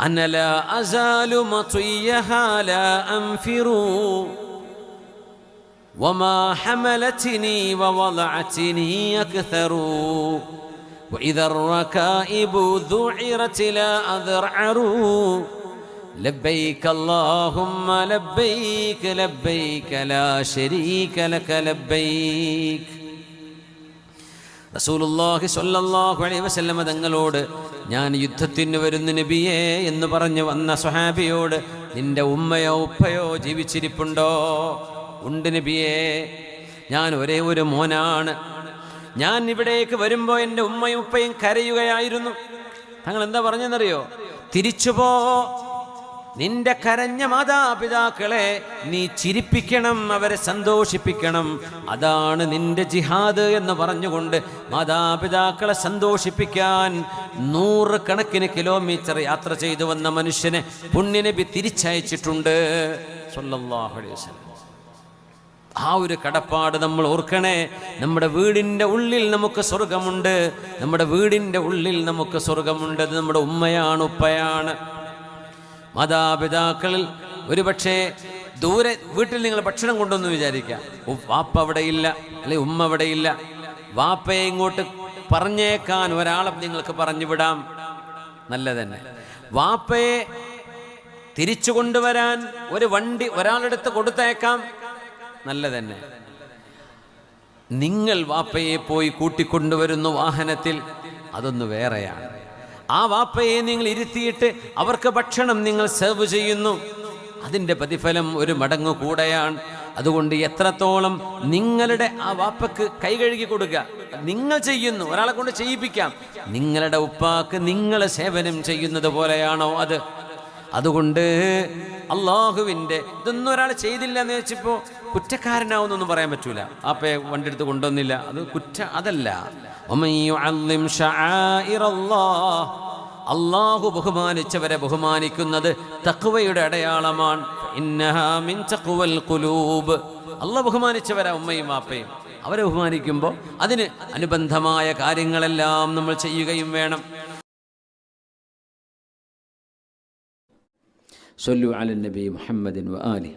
أنا لا أزال مطيها لا أنفر. وما حملتني ووضعتني أكثر. وإذا الركائب ذعرت لا أذرعر. لبيك اللهم لبيك لبيك لا شريك لك لبيك. റസൂലുള്ളാഹി സ്വല്ലല്ലാഹു അലൈഹി വസല്ലമ തങ്ങളോട് ഞാൻ യുദ്ധത്തിന് വരുന്ന നബിയേ എന്ന് പറഞ്ഞു വന്ന സ്വഹാബിയോട് നിന്റെ ഉമ്മയോ ഉപ്പയോ ജീവിച്ചിരിപ്പുണ്ടോ? ഉണ്ട് നബിയേ ഞാൻ ഒരേ ഒരു മോനാണ്. ഞാൻ ഇവിടേക്ക് വരുമ്പോൾ എന്റെ ഉമ്മയും ഉപ്പയും കരയുകയായിരുന്നു. തങ്ങൾ എന്താ പറഞ്ഞെന്നറിയോ? തിരിച്ചു പോ നിന്റെ കരഞ്ഞ മാതാപിതാക്കളെ നീ ചിരിപ്പിക്കണം അവരെ സന്തോഷിപ്പിക്കണം. അതാണ് നിന്റെ ജിഹാദ് എന്ന് പറഞ്ഞുകൊണ്ട് മാതാപിതാക്കളെ സന്തോഷിപ്പിക്കാൻ നൂറ് കണക്കിന് കിലോമീറ്റർ യാത്ര ചെയ്തു വന്ന മനുഷ്യനെ പുണ്യനബി തിരിച്ചയച്ചിട്ടുണ്ട്. ആ ഒരു കടപ്പാട് നമ്മൾ ഓർക്കണേ. നമ്മുടെ വീടിന്റെ ഉള്ളിൽ നമുക്ക് സ്വർഗമുണ്ട്. നമ്മുടെ വീടിന്റെ ഉള്ളിൽ നമുക്ക് സ്വർഗമുണ്ട്. അത് നമ്മുടെ ഉമ്മയാണ് ഉപ്പയാണ്. മാതാപിതാക്കളിൽ ഒരുപക്ഷെ ദൂരെ വീട്ടിൽ നിങ്ങൾ ഭക്ഷണം കൊണ്ടുവന്ന് വിചാരിക്കുക വാപ്പ അവിടെയില്ല അല്ലെ ഉമ്മ അവിടെയില്ല വാപ്പയെ ഇങ്ങോട്ട് പറഞ്ഞേക്കാൻ ഒരാളെ നിങ്ങൾക്ക് പറഞ്ഞു വിടാം. നല്ലതന്നെ. വാപ്പയെ തിരിച്ചു കൊണ്ടുവരാൻ ഒരു വണ്ടി ഒരാളെടുത്ത് കൊടുത്തേക്കാം. നല്ല തന്നെ നിങ്ങൾ വാപ്പയെ പോയി കൂട്ടിക്കൊണ്ടുവരുന്നു വാഹനത്തിൽ അതൊന്ന് വേറെയാണ്. ആ വാപ്പയെ നിങ്ങൾ ഇരുത്തിയിട്ട് അവർക്ക് ഭക്ഷണം നിങ്ങൾ സെർവ് ചെയ്യുന്നു. അതിന്റെ പ്രതിഫലം ഒരു മടങ്ങ് കൂടെയാണ്. അതുകൊണ്ട് എത്രത്തോളം നിങ്ങളുടെ ആ വാപ്പക്ക് കൈ കഴുകി കൊടുക്കുക. നിങ്ങൾ ചെയ്യുന്നു ഒരാളെ കൊണ്ട് ചെയ്യിപ്പിക്കാം. നിങ്ങളുടെ ഉപ്പാക്ക് നിങ്ങൾ സേവനം ചെയ്യുന്നത് പോലെയാണോ അത്? അതുകൊണ്ട് അള്ളാഹുവിന്റെ ഇതൊന്നും ഒരാൾ ചെയ്തില്ല എന്ന് വെച്ചപ്പോൾ കുറ്റക്കാരനാവുന്നൊന്നും പറയാൻ പറ്റൂല. ആപ്പയെ വണ്ടി എടുത്ത് കൊണ്ടുവന്നില്ല. അത് കുറ്റ അതല്ല. അള്ളാഹു ബഹുമാനിച്ചവരെ ബഹുമാനിക്കുന്നത് തക്കുവയുടെ അടയാളമാണ്. അള്ള ബഹുമാനിച്ചവരാ ഉമ്മയും വാപ്പയും അവരെ ബഹുമാനിക്കുമ്പോൾ അതിന് അനുബന്ധമായ കാര്യങ്ങളെല്ലാം നമ്മൾ ചെയ്യുകയും വേണം. സൊല്ലു അലൻ മുഹമ്മദിൻ വ ആലി